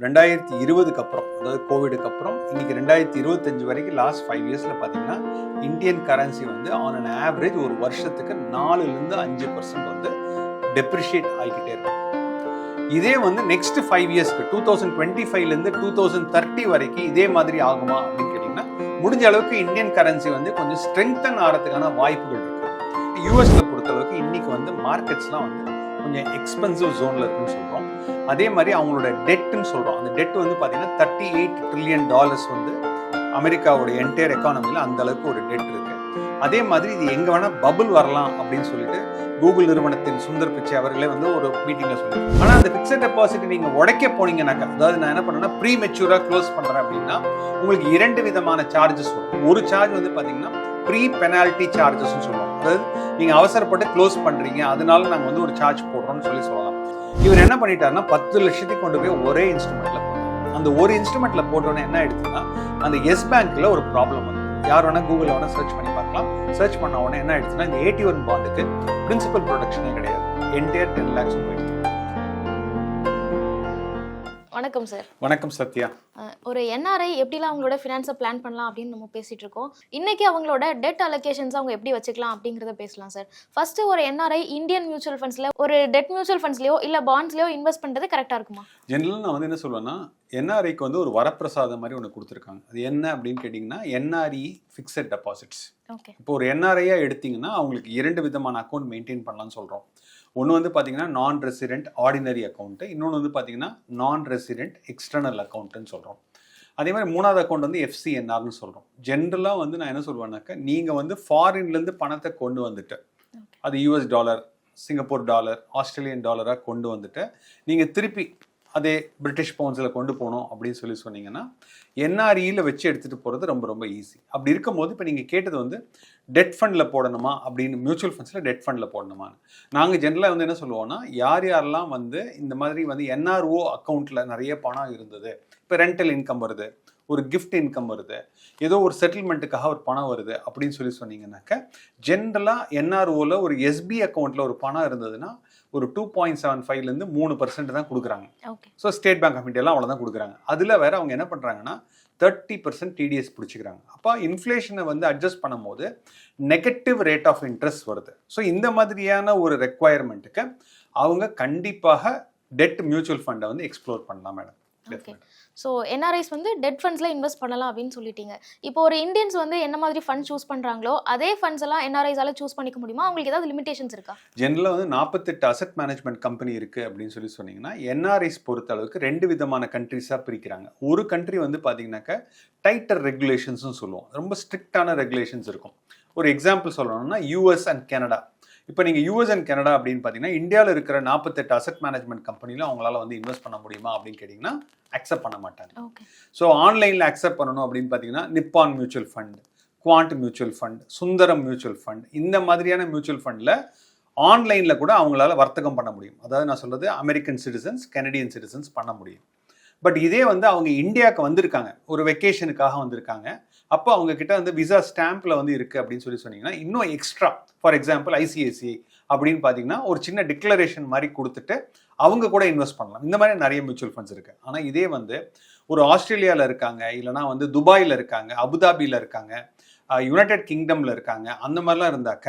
ரெண்டாயிரத்தி இருபதுக்கு அப்புறம் அதாவது கோவிடுக்கு அப்புறம் இன்னைக்கு ரெண்டாயிரத்தி இருபத்தஞ்சு வரைக்கும் லாஸ்ட் ஃபைவ் இயர்ஸில் பார்த்தீங்கன்னா இந்தியன் கரன்சி வந்து ஆன் அன் ஆவரேஜ் ஒரு வருஷத்துக்கு நாலுலேருந்து அஞ்சு பர்சன்ட் வந்து டெப்ரிஷியேட் ஆகிக்கிட்டே இருக்கும் இதே வந்து நெக்ஸ்ட் ஃபைவ் இயர்ஸ்க்கு டூ தௌசண்ட் டுவெண்ட்டி ஃபைவ்லேருந்து டூ தௌசண்ட் தேர்ட்டி வரைக்கும் இதே மாதிரி ஆகுமா அப்படின்னு கேட்டிங்கன்னா முடிஞ்ச அளவுக்கு இந்தியன் கரன்சி வந்து கொஞ்சம் ஸ்ட்ரெங்தன் ஆகிறதுக்கான வாய்ப்புகள் இருக்கு. யூஎஸில் பொறுத்தளவுக்கு இன்னைக்கு வந்து மார்க்கெட்ஸ்லாம் வந்து கொஞ்சம் எக்ஸ்பென்சிவ் ஜோனில் இருக்குன்னு சொல்கிறோம் அதே மாதிரி அவங்களோட டெட்டுன்னு சொல்கிறோம் அந்த டெட் வந்து பார்த்தீங்கன்னா தேர்ட்டி எயிட் ட்ரில்லியன் டாலர்ஸ் வந்து அமெரிக்காவோட என்டையர் எக்கானமியில் அந்த அளவுக்கு ஒரு டெட் இருக்கு. அதே மாதிரி இது எங்கே வேணால் பபுள் வரலாம் அப்படின்னு சொல்லிட்டு கூகுள் நிறுவனத்தின் சுந்தர் பிச்சை அவர்களே வந்து ஒரு மீட்டிங்கில் சொல்லியிருக்காங்க ஆனால் அந்த ஃபிக்ஸட் டெபாசிட் நீங்கள் உடைக்க போனீங்கன்னாக்கா அதாவது நான் என்ன பண்ணேன்னா ப்ரீ மெச்சூராக க்ளோஸ் பண்ணுறேன் அப்படின்னா உங்களுக்கு இரண்டு விதமான சார்ஜஸ் வரும். ஒரு சார்ஜ் வந்து பார்த்தீங்கன்னா ப்ரீ பெனால்ட்டி சார்ஜஸ்னு சொல்லுவோம் அதாவது நீங்கள் அவசரப்பட்டு க்ளோஸ் பண்ணுறீங்க அதனால நாங்கள் வந்து ஒரு சார்ஜ் போடுறோம்னு சொல்லி சொல்லலாம். இவர் என்ன பண்ணிட்டாருன்னா பத்து லட்சத்துக்கு கொண்டு போய் ஒரே இன்ஸ்ட்ருமெண்ட்டில் போட்டார். அந்த ஒரு இன்ஸ்ட்ருமெண்ட்டில் போட்டோன்னே என்ன ஆயிடுச்சுன்னா அந்த எஸ் பேங்க்கில் ஒரு ப்ராப்ளம் வந்து யார் வேணால் கூகுளில் வேணால் சர்ச் பண்ணி பார்க்கலாம். சர்ச் பண்ண உடனே என்ன ஆயிடுச்சுன்னா இந்த ஏடி ஒன் பாண்டுக்கு பிரின்சிபல் ப்ரொடக்ஷனே கிடையாது. என்டையர் டென் லேக்ஸும் போயிடுச்சு. வணக்கம் சார் வணக்கம் சத்யா. ஒரு என்ஆர்ஐ எப்படிலாம் அவங்களோட ஃபினான்ஸை பிளான் பண்ணலாம் அப்படின்னு நம்ம பேசிட்டு இருக்கோம். இன்னைக்கு அவங்களோட டெட் அலோகேஷன்ஸ் அவங்க எப்படி வச்சுக்கலாம் அப்படிங்கிறத பேசலாம் சார் ஃபர்ஸ்ட் ஒரு என்ஆர்ஐ இந்தியன் மியூச்சுவல் ஃபண்ட்ஸ்ல ஒரு டெட் மியூச்சுவல் ஃபண்ட்ஸ்லயோ இல்ல பாண்ட்ஸ்லயோ இன்வெஸ்ட் பண்றது கரெக்டா இருக்குமா? ஜென்ரலாக நான் வந்து என்ன சொல்லுவேன்னா என்ஆர்ஐக்கு வந்து ஒரு வரப்பிரசாதம் மாதிரி ஒன்று கொடுத்துருக்காங்க. அது என்ன அப்படின்னு கேட்டிங்கன்னா என்ஆர்இ ஃபிக்ஸட் டெபாசிட்ஸ் ஓகே இப்போ ஒரு என்ஆர்ஐயா எடுத்தீங்கன்னா அவங்களுக்கு இரண்டு விதமான அக்கௌண்ட் மெயின்டைன் பண்ணலாம்னு சொல்கிறோம் ஒன்று வந்து பார்த்தீங்கன்னா நான் ரெசிடென்ட் ஆர்டினரி அக்கௌண்ட்டு இன்னொன்று வந்து பார்த்தீங்கன்னா நான் ரெசிடென்ட் எக்ஸ்டர்னல் அக்கௌண்ட்டுன்னு சொல்கிறோம் அதே மாதிரி மூணாவது அக்கௌண்ட் வந்து எஃப்சிஎன்ஆர்னு சொல்கிறோம் ஜென்ரலாக வந்து நான் என்ன சொல்லுவேன்னாக்கா நீங்கள் வந்து ஃபாரின்லேருந்து பணத்தை கொண்டு வந்துட்டு அது US dollar Singapore dollar Australian டாலராக கொண்டு வந்துட்டு நீங்கள் திருப்பி அதே பிரிட்டிஷ் பவுன்ஸில் கொண்டு போகணும் அப்படின்னு சொல்லி சொன்னீங்கன்னா என்ஆர்இயில் வச்சு எடுத்துகிட்டு போகிறது ரொம்ப ரொம்ப ஈஸி அப்படி இருக்கும்போது இப்போ நீங்கள் கேட்டது வந்து டெட் ஃபண்டில் போடணுமா? அப்படின்னு மியூச்சுவல் ஃபண்ட்ஸில் டெட் ஃபண்டில் போடணுமான்னு. நாங்கள் ஜென்ரலாக வந்து என்ன சொல்லுவோம்னா யார் யாரெல்லாம் வந்து இந்த மாதிரி வந்து என்ஆர்ஓ அக்கௌண்ட்டில் நிறைய பணம் இருந்தது இப்போ ரெண்டல் இன்கம் வருது ஒரு கிஃப்ட் இன்கம் வருது ஏதோ ஒரு செட்டில்மெண்ட்டுக்காக ஒரு பணம் வருது அப்படின்னு சொல்லி சொன்னீங்கன்னாக்க ஜென்ரலாக என்ஆர்ஓவில் ஒரு எஸ்பி அக்கௌண்ட்டில் ஒரு பணம் இருந்ததுன்னா ஒரு டூ பாயிண்ட் செவன் ஃபைவ்லேருந்து மூணு பர்சன்ட் தான் கொடுக்குறாங்க. ஸோ ஸ்டேட் பேங்க் ஆஃப் இந்தியாலாம் அவ்வளோ தான் கொடுக்குறாங்க. அதில் வேற அவங்க என்ன பண்ணுறாங்கன்னா தேர்ட்டி பர்சன்ட் டிடிஎஸ் பிடிச்சிக்கிறாங்க. அப்போ இன்ஃப்ளேஷனை வந்து அட்ஜஸ்ட் பண்ணும்போது நெகட்டிவ் ரேட் ஆஃப் இன்ட்ரெஸ்ட் வருது. ஸோ இந்த மாதிரியான ஒரு ரெக்குவயர்மெண்ட்டுக்கு அவங்க கண்டிப்பாக டெட் மியூச்சுவல் ஃபண்டை வந்து எக்ஸ்ப்ளோர் பண்ணலாம் மேடம் ஸோ என்ஆர்ஐஸ் வந்து டெட் ஃபண்ட்ஸ்ல இன்வெஸ்ட் பண்ணலாம் அப்படின்னு சொல்லிட்டீங்க. இப்போ ஒரு இந்தியன்ஸ் வந்து என்ன மாதிரி ஃபண்ட் சூஸ் பண்றாங்களோ அதே ஃபண்ட்ஸ் எல்லாம் என்ஆர்ஐஸால சூஸ் பண்ணிக்க முடியுமா? அவங்களுக்கு ஏதாவது லிமிடேஷன்ஸ் இருக்கா? ஜென்ரலாக வந்து நாற்பத்தெட்டு அசெட் மேனேஜ்மெண்ட் கம்பெனி இருக்குது அப்படின்னு சொல்லி சொன்னீங்கன்னா என்ஆர்ஐஸ் பொறுத்த அளவுக்கு ரெண்டு விதமான கண்ட்ரிஸாக பிரிக்கிறாங்க. ஒரு கண்ட்ரி வந்து பார்த்தீங்கன்னாக்கா டைட்டர் ரெகுலேஷன்ஸ்னு சொல்லுவோம். ரொம்ப ஸ்ட்ரிக்டான ரெகுலேஷன்ஸ் இருக்கும். ஒரு எக்ஸாம்பிள் சொல்லணும்னா யூஎஸ் அண்ட் கனடா இப்போ நீங்கள் யூஎஸ் அண்ட் கனடா அப்படின்னு பார்த்தீங்கன்னா இந்தியாவில் இருக்கிற நாற்பத்தெட்டு அசெட் மேனேஜ்மெண்ட் கம்பெனியில் அவங்களால வந்து இன்வெஸ்ட் பண்ண முடியுமா அப்படின்னு கேட்டிங்கன்னா அக்செப்ட் பண்ண மாட்டாங்க. ஸோ ஆன்லைனில் அக்செப்ட் பண்ணணும் அப்படின்னு பார்த்தீங்கன்னா Nippon mutual fund quant mutual fund Sundaram mutual fund இந்த மாதிரியான மியூச்சுவல் ஃபண்டில் ஆன்லைனில் கூட அவங்களால வர்த்தகம் பண்ண முடியும். அதாவது நான் சொல்கிறது அமெரிக்கன் சிட்டிசன்ஸ் கனடியன் சிட்டிசன்ஸ் பண்ண முடியும். பட் இதே வந்து அவங்க இந்தியாவுக்கு வந்திருக்காங்க. ஒரு வெக்கேஷனுக்காக வந்திருக்காங்க. அப்போ அவங்க கிட்ட வந்து விசா ஸ்டாம்ப்ல வந்து இருக்குது அப்படின்னு சொல்லி சொன்னீங்கன்னா இன்னும் எக்ஸ்ட்ரா ஃபார் எக்ஸாம்பிள் ஐசிஐசிஐ அப்படின்னு பார்த்தீங்கன்னா ஒரு சின்ன டிக்ளரேஷன் மாதிரி கொடுத்துட்டு அவங்க கூட இன்வெஸ்ட் பண்ணலாம். இந்த மாதிரி நிறைய மியூச்சுவல் ஃபண்ட்ஸ் இருக்குது ஆனால் இதே வந்து ஒரு ஆஸ்திரேலியாவில் இருக்காங்க இல்லைனா வந்து துபாயில் இருக்காங்க அபுதாபியில் இருக்காங்க யுனைடெட் கிங்டமில் இருக்காங்க அந்த மாதிரிலாம் இருந்தாக்க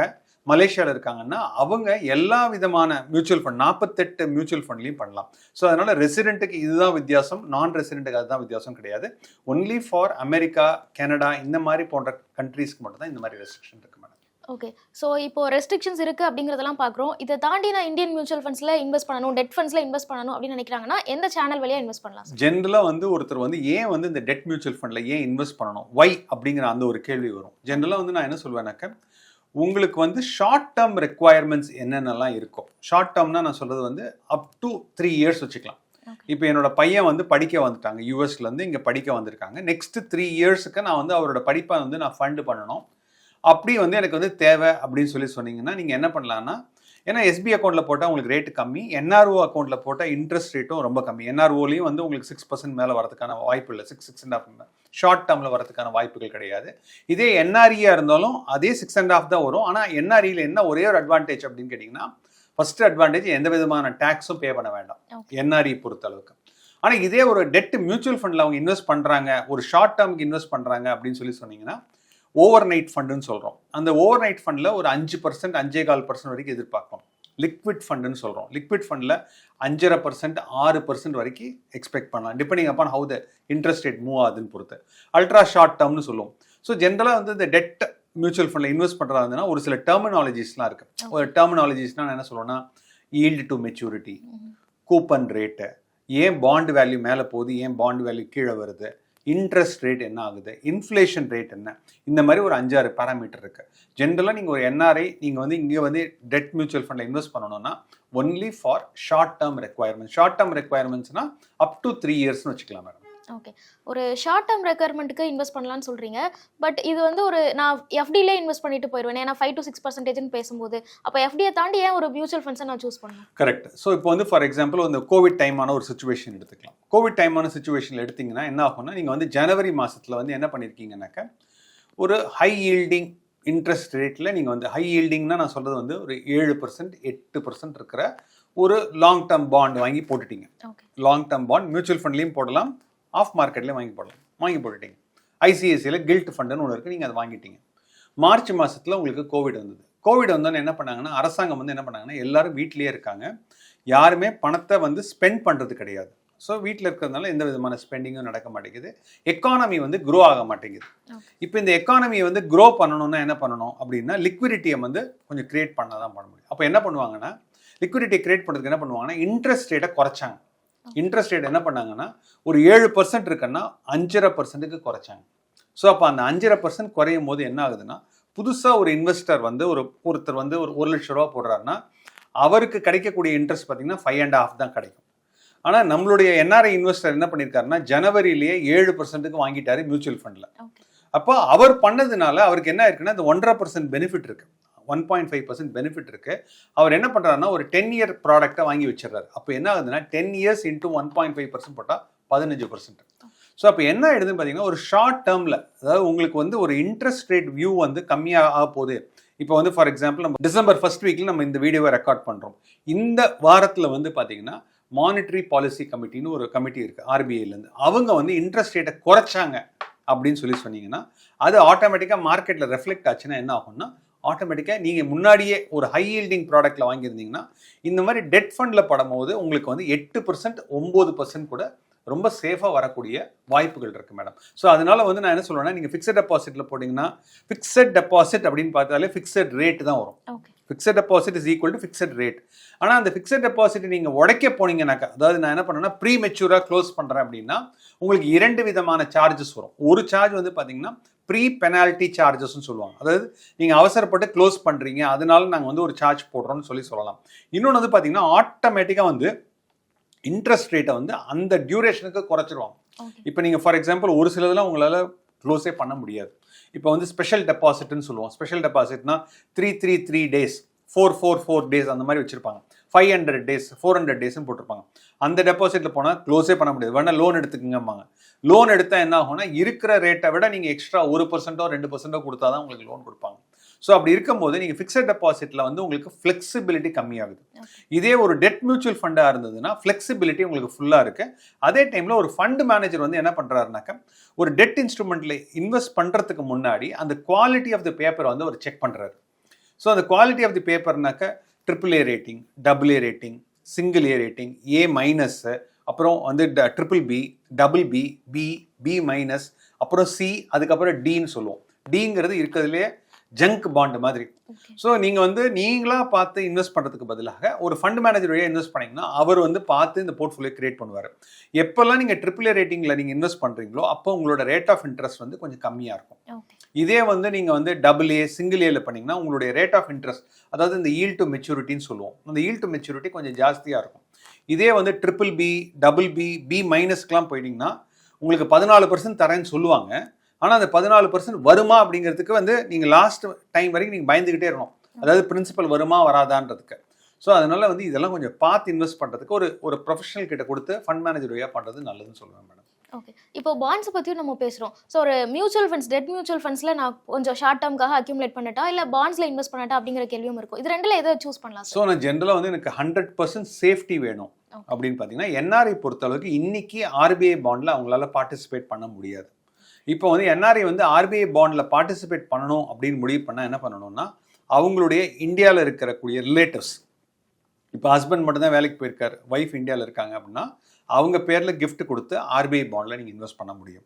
மலேசியாவில் இருக்காங்கன்னா அவங்க எல்லா விதமான மியூச்சுவல் ஃபண்ட் நாற்பத்தெட்டு மியூச்சுவல் ஃபண்ட்லையும் பண்ணலாம். ஸோ அதனால் ரெசிடென்ட்டுக்கு இதுதான் வித்தியாசம் நான் ரெசிடென்ட்டுக்கு அதுதான் வித்தியாசம் கிடையாது. ஒன்லி ஃபார் அமெரிக்கா கனடா இந்த மாதிரி போன்ற கண்ட்ரீஸ்க்கு மட்டும் தான் இந்த மாதிரி ரெஸ்ட்ரிக்ஷன் இருக்கு மேடம் ஓகே ஸோ இப்போ ரெஸ்ட்ரிக்ஷன்ஸ் இருக்கு அப்படிங்கிறதெல்லாம் பார்க்குறோம். இதை தாண்டி நான் இந்தியன் மியூச்சுவல் ஃபண்ட்ஸ்ல இன்வெஸ்ட் பண்ணணும் டெட் ஃபண்ட்ஸ்ல இன்வெஸ்ட் பண்ணணும் அப்படின்னு நினைக்கிறாங்கன்னா எந்த சேனல் வழியா இன்வெஸ்ட் பண்ணலாம் ஜென்ரலாக வந்து ஒருத்தர் வந்து ஏன் வந்து இந்த டெட் மியூச்சுவல் ஃபண்டில் ஏன் இன்வெஸ்ட் பண்ணணும்? ஒய் அப்படிங்கிற அந்த ஒரு கேள்வி வரும். ஜென்ரலாக வந்து நான் என்ன சொல்வேனாக்க உங்களுக்கு வந்து ஷார்ட் டேர்ம் ரெக்குவயர்மெண்ட்ஸ் என்னென்னலாம் இருக்கும் ஷார்ட் டேர்ம்னா நான் சொல்கிறது வந்து அப் டு த்ரீ இயர்ஸ் வச்சுக்கலாம். இப்போ என்னோட பையன் வந்து படிக்க வந்துட்டாங்க யூஎஸ்ல இருந்து இங்கே படிக்க வந்திருக்காங்க. நெக்ஸ்ட் த்ரீ இயர்ஸுக்கு நான் வந்து அவரோட படிப்பை வந்து நான் ஃபண்டு பண்ணணும். அப்படி வந்து எனக்கு வந்து தேவை அப்படின்னு சொல்லி சொன்னீங்கன்னா நீங்கள் என்ன பண்ணலான்னா ஏன்னா எஸ்பி அக்கௌண்ட்டில் போட்டால் உங்களுக்கு ரேட்டு கம்மி என்ஆர்ஓ அக்கௌண்ட்டில் போட்டால் இன்ட்ரெஸ்ட் ரேட்டும் ரொம்ப கம்மி. என்ஆர்ஓலையும் வந்து உங்களுக்கு சிக்ஸ் பர்சன்ட் மேலே வரதுக்கான வாய்ப்பு இல்லை six six and half short டேர்மில் வரதுக்கான வாய்ப்புகள் கிடையாது. இதே என்ஆர்இயாக இருந்தாலும் அதே சிக்ஸ் அண்ட் ஆஃப் தான் வரும். ஆனால் என்ஆர்இயில் என்ன ஒரே ஒரு அட்வான்டேஜ் அப்படின்னு கேட்டிங்கன்னா ஃபர்ஸ்ட் அட்வான்டேஜ் எந்த விதமான டேக்ஸும் பே பண்ண வேண்டாம். என்ஆர்இ பொறுத்த அளவுக்கு. ஆனால் இதே ஒரு டெட் மியூச்சுவல் ஃபண்டில் அவங்க இன்வெஸ்ட் பண்ணுறாங்க ஒரு ஷார்ட் டேர்முக்கு இன்வெஸ்ட் பண்ணுறாங்க அப்படின்னு சொல்லி சொன்னீங்கன்னா ஓவர் நைட் ஃபண்டுன்னு சொல்கிறோம் அந்த ஓவர் நைட் ஃபண்டில் ஒரு அஞ்சு பர்சன்ட் அஞ்சே கால் பர்சன்ட் வரைக்கும் எதிர்பார்க்கும் லிக்விட் ஃபண்டுன்னு சொல்கிறோம் லிக்விட் ஃபண்டில் அஞ்சரை பர்சன்ட் ஆறு பர்சன்ட் வரைக்கும் எக்ஸ்பெக்ட் பண்ணலாம். Depending upon how the interest rate move ஆகுதுன்னு பொறுத்து. அல்ட்ரா ஷார்ட் டேர்ம்னு சொல்லுவோம். ஸோ ஜென்ரலாக வந்து இந்த டெட் மியூச்சுவல் ஃபண்டில் இன்வெஸ்ட் பண்ணுறதா இருந்ததுன்னா ஒரு சில டெர்மினாலஜிஸ்லாம் இருக்குது ஒரு டெர்மினாலஜிஸ்னால் நான் என்ன சொல்லுவேன்னா yield to maturity coupon rate ஏன் பாண்ட் வேல்யூ மேலே போகுது? ஏன் பாண்ட் வேல்யூ கீழே வருது? இன்ட்ரெஸ்ட் ரேட் என்ன ஆகுது? இன்ஃப்ளேஷன் ரேட் என்ன? இந்த மாதிரி ஒரு அஞ்சாறு பேராமீட்டர் இருக்கு. ஜென்ரலாக நீங்கள் ஒரு என்ஆர்ஐ நீங்கள் வந்து இங்கே வந்து டெட் மியூச்சுவல் ஃபண்டில் இன்வெஸ்ட் பண்ணணும்னா only for short term requirement short term ரெக்குவயர்மெண்ட்ஸ்னால் up to three இயர்ஸ்னு வச்சுக்கலாம் மேடம் ஓகே ஒரு ஷார்ட் டேர்ம் ரெக்குயர்மெண்ட்டுக்கு இன்வெஸ்ட் பண்ணலாம்னு சொல்றீங்க. பட் இது வந்து ஒரு நான் எஃப்டிலே இன்வெஸ்ட் பண்ணிட்டு போயிடுவேன் ஏன்னா ஃபைவ் டு சிக்ஸ் பர்சன்டேஜ்னு பேசும்போது. அப்போ எஃப்டியை தாண்டி ஏன் ஒரு மியூச்சுவல் ஃபண்ட்ஸை நான் சூஸ் பண்ணணும்? கரெக்ட் ஸோ இப்போ வந்து ஃபார் எக்ஸாம்பிள் இந்த கோவிட் டைமான ஒரு சுச்சுவேஷன் எடுத்துக்கலாம். கோவிட் டைமான சுச்சுவேஷனில் எடுத்தீங்கன்னா என்ன ஆகும்னா நீங்கள் வந்து ஜனவரி மாதத்தில் வந்து என்ன பண்ணியிருக்கீங்கன்னாக்க ஒரு ஹை ஈல்டிங் இன்ட்ரெஸ்ட் ரேட்டில் நீங்கள் வந்து ஹை ஈல்டிங்னா நான் சொல்கிறது வந்து ஒரு ஏழு பர்சன்ட் எட்டு பர்சன்ட் இருக்கிற ஒரு லாங் டேர்ம் பாண்ட் வாங்கி போட்டுட்டீங்க. லாங் டேர்ம் பாண்ட் மியூச்சுவல் ஃபண்ட்லேயும் போடலாம். ஆஃப் மார்க்கெட்லேயும் வாங்கி போடலாம். வாங்கி போட்டுட்டீங்க. ஐசிஐசியில் கில்ட் ஃபண்டுன்னு ஒன்று இருக்குது நீங்கள் அதை வாங்கிட்டீங்க. மார்ச் மாதத்தில் உங்களுக்கு கோவிட் வந்தது. கோவிட் வந்தோன்னு என்ன பண்ணாங்கன்னா அரசாங்கம் வந்து என்ன பண்ணாங்கன்னா எல்லாரும் வீட்டிலேயே இருக்காங்க. யாருமே பணத்தை வந்து ஸ்பெண்ட் பண்ணுறது கிடையாது. ஸோ வீட்டில் இருக்கிறதுனால எந்த விதமான ஸ்பெண்டிங்கும் நடக்க மாட்டேங்குது. எக்கானமி வந்து க்ரோ ஆக மாட்டேங்குது. இப்போ இந்த எக்கானமியை வந்து க்ரோ பண்ணணும்னா என்ன பண்ணணும் அப்படின்னா லிக்விடிட்டியை வந்து கொஞ்சம் கிரியேட் பண்ண தான் பண்ண முடியும். அப்போ என்ன பண்ணுவாங்கன்னா லிக்விடிட்டியை கிரியேட் பண்ணுறதுக்கு என்ன பண்ணுவாங்கன்னா இன்ட்ரெஸ்ட் ரேட்டை குறைச்சாங்க. இன்ட்ரெஸ்ட் ரேட் என்ன பண்ணாங்கன்னா ஒரு ஏழு பர்சன்ட் இருக்குன்னா அஞ்சரை பர்சன்ட்டுக்கு குறைச்சாங்க. ஸோ அப்போ அந்த அஞ்சரை பர்சன்ட் குறையும் போது என்ன ஆகுதுன்னா புதுசாக ஒரு இன்வெஸ்டர் வந்து ஒரு ஒருத்தர் வந்து ஒரு ஒரு லட்ச ரூபா போடுறாருன்னா அவருக்கு கிடைக்கக்கூடிய இன்ட்ரெஸ்ட் பார்த்தீங்கன்னா ஃபைவ் அண்ட் ஆஃப் தான் கிடைக்கும். ஆனால் நம்மளுடைய என்ஆர்ஐ இன்வெஸ்டர் என்ன பண்ணியிருக்காருன்னா ஜனவரியிலேயே ஏழு பர்சன்ட்டுக்கு வாங்கிட்டாரு மியூச்சுவல் ஃபண்டில் அப்போ அவர் பண்ணதுனால அவருக்கு என்ன இருக்குன்னா இந்த ஒன்றரை பர்சன்ட் பெனிஃபிட் இருக்கு. One point five percent benefit இருக்கு. அவர் என்ன பண்ணுறாருன்னா ஒரு டென் இயர் ப்ராடக்ட்டை வாங்கி வச்சிடுறாரு. அப்போ என்ன ஆகுதுன்னா ten years into one point five percent போட்டால் பதினஞ்சு பர்சன்ட் ஸோ அப்போ என்ன ஆயிடுதுன்னு பார்த்தீங்கன்னா ஒரு ஷார்ட் டேர்மில் அதாவது உங்களுக்கு வந்து ஒரு இன்ட்ரெஸ்ட் ரேட் வியூ வந்து கம்மியாக ஆக போகுது. இப்போ வந்து ஃபார் எக்ஸாம்பிள் நம்ம டிசம்பர் ஃபர்ஸ்ட் வீக்கில் நம்ம இந்த வீடியோவை ரெக்கார்ட் பண்ணுறோம் இந்த வாரத்தில் வந்து பார்த்தீங்கன்னா மானிட்டரி பாலிசி கமிட்டின்னு ஒரு கமிட்டி இருக்குது ஆர்பிஐலேருந்து அவங்க வந்து இன்ட்ரெஸ்ட் ரேட்டை குறைச்சாங்க அப்படின்னு சொல்லி சொன்னீங்கன்னா அது ஆட்டோமேட்டிக்காக மார்க்கெட்டில் ரெஃப்ளெக்ட் ஆச்சுன்னா என்ன ஆகும்னா ஆட்டோமேட்டிக்காக நீங்கள் முன்னாடியே ஒரு ஹை ஈல்டிங் ப்ராடக்ட்டில் வாங்கியிருந்தீங்கன்னா இந்த மாதிரி டெட் ஃபண்டில் படும்போது உங்களுக்கு வந்து எட்டு பர்சன்ட் ஒம்பது பர்சன்ட் கூட ரொம்ப சேஃபாக வரக்கூடிய வாய்ப்புகள் இருக்குது மேடம் ஸோ அதனால வந்து நான் என்ன சொல்லுவேன்னா நீங்கள் ஃபிக்ஸட் டெபாசிட்டில் போட்டிங்கன்னா ஃபிக்ஸட் டெபாசிட் அப்படின்னு பார்த்தாலே ஃபிக்ஸட் ரேட் தான் வரும். Fixed deposit is equal to fixed rate ஆனால் அந்த ஃபிக்ஸட் டெபாசிட் நீங்கள் உடைக்க போனீங்கன்னாக்கா அதாவது நான் என்ன பண்ணேன்னா ப்ரீ மெச்சூராக க்ளோஸ் பண்ணுறேன் அப்படின்னா உங்களுக்கு இரண்டு விதமான சார்ஜஸ் வரும். ஒரு சார்ஜ் வந்து பார்த்தீங்கன்னா ப்ரீ பெனால்ட்டி சார்ஜஸ்னு சொல்லுவாங்க. அதாவது நீங்கள் அவசரப்பட்டு க்ளோஸ் பண்ணுறீங்க அதனால நாங்கள் வந்து ஒரு சார்ஜ் போடுறோம்னு சொல்லி சொல்லலாம். இன்னொன்று வந்து பார்த்தீங்கன்னா ஆட்டோமேட்டிக்காக வந்து இன்ட்ரெஸ்ட் ரேட்டை வந்து அந்த டியூரேஷனுக்கு குறைச்சிருவாங்க. இப்போ நீங்கள் ஃபார் எக்ஸாம்பிள் ஒரு சிலதெல்லாம் உங்களால் க்ளோஸே பண்ண முடியாது. இப்போ வந்து ஸ்பெஷல் டெபாசிட்னு சொல்லுவோம். Special டெபாசிட்னா three three three days four four four days அந்த மாதிரி வச்சிருப்பாங்க. Five hundred days four hundred டேஸ்னு போட்டிருப்பாங்க. அந்த டெபாசிட்டில் போனால் க்ளோஸே பண்ண முடியாது. வேணா லோன் எடுத்துக்கங்கம்பாங்க. லோன் எடுத்தால் என்ன ஆகும்னா இருக்கிற ரேட்டை விட நீங்கள் எக்ஸ்ட்ரா ஒரு பர்சன்ட்டோ ரெண்டு பர்சன்ட்டோ கொடுத்தா தான் உங்களுக்கு லோன் கொடுப்பாங்க. ஸோ அப்படி இருக்கும்போது நீங்கள் ஃபிக்ஸட் டெபாசிட்டில் வந்து உங்களுக்கு ஃப்ளெக்சிபிலிட்டி கம்மியாகுது. இதே ஒரு டெட் மியூச்சுவல் ஃபண்டாக இருந்ததுன்னா ஃப்ளெக்சிபிலிட்டி உங்களுக்கு ஃபுல்லாக இருக்கு. அதே டைமில் ஒரு ஃபண்ட் மேனேஜர் வந்து என்ன பண்ணுறாருனாக்கா ஒரு டெட் இன்ஸ்ட்ருமெண்ட்டில் இன்வெஸ்ட் பண்ணுறதுக்கு முன்னாடி அந்த குவாலிட்டி ஆஃப் த பேப்பரை வந்து அவர் செக் பண்ணுறாரு ஸோ அந்த quality of the பேப்பர்னாக்க triple A rating double A rating single A rating A minus அப்புறம் வந்து triple B double B B B minus அப்புறம் சி அதுக்கப்புறம் டின்னு சொல்லுவோம். டிங்கிறது இருக்கிறதுலே ஜங்க் பாண்ட் மாதிரி. ஸோ நீங்கள் வந்து நீங்களா பார்த்து இன்வெஸ்ட் பண்ணுறதுக்கு பதிலாக ஒரு ஃபண்ட் மேனேஜர் வழியாக இன்வெஸ்ட் பண்ணீங்கன்னா அவர் வந்து பார்த்து இந்த போர்ட்ஃபோலியோ கிரியேட் பண்ணுவார். எப்போல்லாம் நீங்கள் ட்ரிபிள் ஏ ரேட்டிங்கில் நீங்கள் இன்வெஸ்ட் பண்ணுறீங்களோ அப்போ உங்களோட ரேட் ஆஃப் இன்ட்ரெஸ்ட் வந்து கொஞ்சம் கம்மியாக இருக்கும். இதே வந்து நீங்கள் வந்து டபுள் ஏ சிங்கிள் ஏல பண்ணிங்கன்னா உங்களுடைய ரேட் ஆஃப் இன்ட்ரெஸ்ட் அதாவது இந்த ஈல் டு மெச்சூரிட்டின்னு சொல்லுவோம். அந்த ஈல் டு மெச்சூரிட்டி கொஞ்சம் ஜாஸ்தியாக இருக்கும். இதே வந்து triple B double B B மைனஸ்க்குலாம் போயிட்டீங்கன்னா உங்களுக்கு பதினாலு பர்சன்ட் தரேன்னு சொல்லுவாங்க. ஆனால் அந்த பதினாலு பர்சன்ட் வருமா அப்படிங்கிறதுக்கு வந்து நீங்கள் லாஸ்ட் டைம் வரைக்கும் நீங்கள் பயந்துக்கிட்டே இருக்கணும். அதாவது பிரின்சிபல் வருமா வராதான்றதுக்கு. ஸோ அதனால வந்து இதெல்லாம் கொஞ்சம் பார்த்து இன்வெஸ்ட் பண்ணுறதுக்கு ஒரு ஒரு ப்ரொஃபஷனல் கிட்ட கொடுத்து ஃபண்ட் மேனேஜர் வழியாக பண்ணுறது நல்லதுன்னு சொல்லுவேன் மேடம். ஓகே இப்போ பாண்ட்ஸ் பற்றியும் நம்ம பேசுகிறோம் ஸோ ஒரு மியூச்சுவல் ஃபண்ட்ஸ் டெட் மியூச்சுவல் ஃபண்ட்ஸில் நான் கொஞ்சம் ஷார்ட் டேர்ம்காக அக்யூமுலேட் பண்ணட்டா இல்லை பாண்ட்ஸில் இன்வெஸ்ட் பண்ணட்டா அப்படிங்கிற கேள்வியும் இருக்கும். இது ரெண்டில் எதை சூஸ் பண்ணலாம் ஸோ நான் ஜென்ரலாக வந்து எனக்கு ஹண்ட்ரட் பர்சன்ட் சேஃப்டி வேணும். அப்படின்னு பார்த்தீங்கன்னா என்ஆர்ஐ பொறுத்தளவுக்கு இன்னைக்கு ஆர்பிஐ பாண்டில் அவங்களால பார்ட்டிசிபேட் பண்ண முடியாது. இப்போ வந்து என்ஆர்ஐ வந்து ஆர்பிஐ பாண்டில் பார்ட்டிசிபேட் பண்ணணும் அப்படின்னு முடிவு பண்ணால் என்ன பண்ணணும்னா அவங்களுடைய இந்தியாவில் இருக்கக்கூடிய ரிலேட்டிவ்ஸ் இப்போ ஹஸ்பண்ட் மட்டும்தான் வேலைக்கு போயிருக்காரு ஒய்ஃப் இந்தியாவில் இருக்காங்க அப்படின்னா அவங்க பேரில் gift கொடுத்து ஆர்பிஐ பாண்டில் நீங்கள் இன்வெஸ்ட் பண்ண முடியும்.